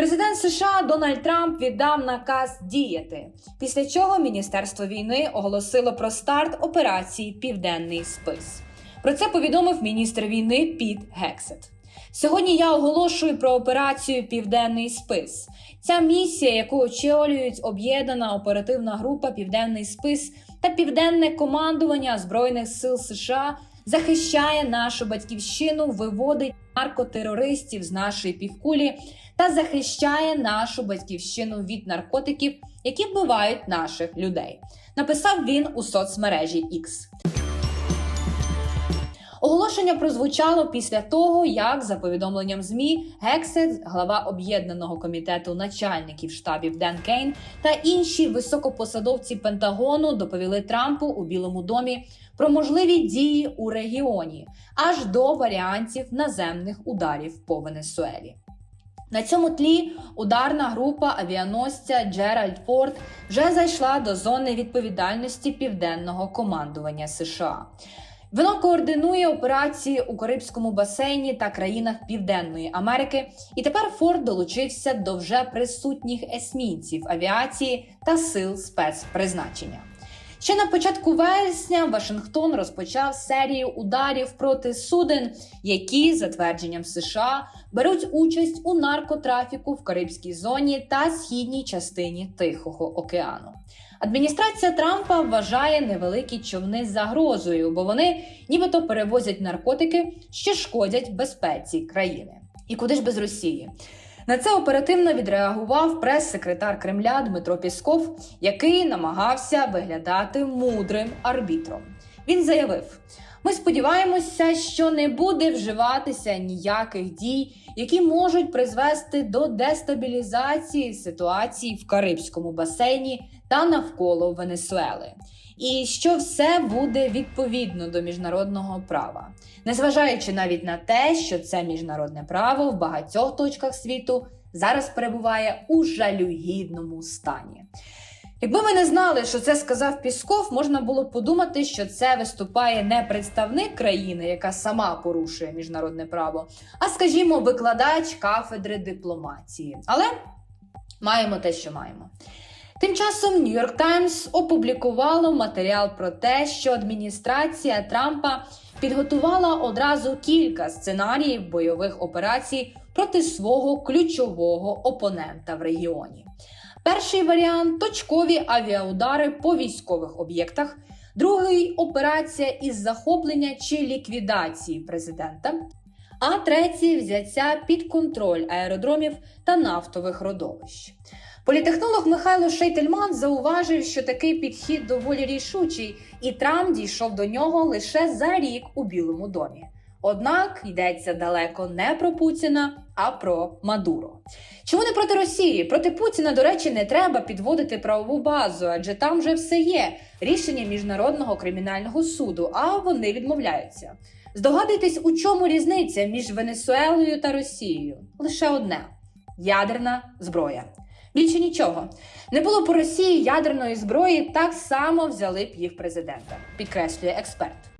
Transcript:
Президент США Дональд Трамп віддав наказ діяти, після чого Міністерство війни оголосило про старт операції Південний спис. Про це повідомив міністр війни Піт Гексет. Сьогодні я оголошую про операцію Південний спис. Ця місія, яку очолюють об'єднана оперативна група Південний спис та південне командування Збройних сил США, захищає нашу батьківщину, виводить наркотерористів з нашої півкулі та захищає нашу батьківщину від наркотиків, які вбивають наших людей. Написав він у соцмережі X. Оголошення прозвучало після того, як за повідомленням ЗМІ Гексет, глава об'єднаного комітету начальників штабів Ден Кейн та інші високопосадовці Пентагону доповіли Трампу у Білому домі про можливі дії у регіоні аж до варіантів наземних ударів по Венесуелі. На цьому тлі ударна група авіаносця Джеральд Форд вже зайшла до зони відповідальності південного командування США. Воно координує операції у Карибському басейні та країнах Південної Америки, і тепер Форд долучився до вже присутніх есмінців авіації та сил спецпризначення. Ще на початку вересня Вашингтон розпочав серію ударів проти суден, які, за твердженням США, беруть участь у наркотрафіку в Карибській зоні та східній частині Тихого океану. Адміністрація Трампа вважає невеликі човни загрозою, бо вони нібито перевозять наркотики, що шкодять безпеці країни. І куди ж без Росії? На це оперативно відреагував прес-секретар Кремля Дмитро Пісков, який намагався виглядати мудрим арбітром. Він заявив: ми сподіваємося, що не буде вживатися ніяких дій, які можуть призвести до дестабілізації ситуації в Карибському басейні та навколо Венесуели. І що все буде відповідно до міжнародного права, незважаючи навіть на те, що це міжнародне право в багатьох точках світу зараз перебуває у жалюгідному стані. Якби ми не знали, що це сказав Пісков, можна було подумати, що це виступає не представник країни, яка сама порушує міжнародне право, а, скажімо, викладач кафедри дипломатії. Але маємо те, що маємо. Тим часом York Times опублікувало матеріал про те, що адміністрація Трампа підготувала одразу кілька сценаріїв бойових операцій проти свого ключового опонента в регіоні. Перший варіант точкові авіаудари по військових об'єктах, другий операція із захоплення чи ліквідації президента. А третій взяття під контроль аеродромів та нафтових родовищ. Політехнолог Михайло Шейтельман зауважив, що такий підхід доволі рішучий, і Трамп дійшов до нього лише за рік у Білому домі. Однак йдеться далеко не про Путіна, а про Мадуро. Чому не проти Росії? Проти Путіна, до речі, не треба підводити правову базу, адже там вже все є рішення міжнародного кримінального суду, а вони відмовляються. Здогадуйтесь, у чому різниця між Венесуелою та Росією? Лише одне ядерна зброя. Більше нічого не було по Росії ядерної зброї, так само взяли б їх президента, підкреслює експерт.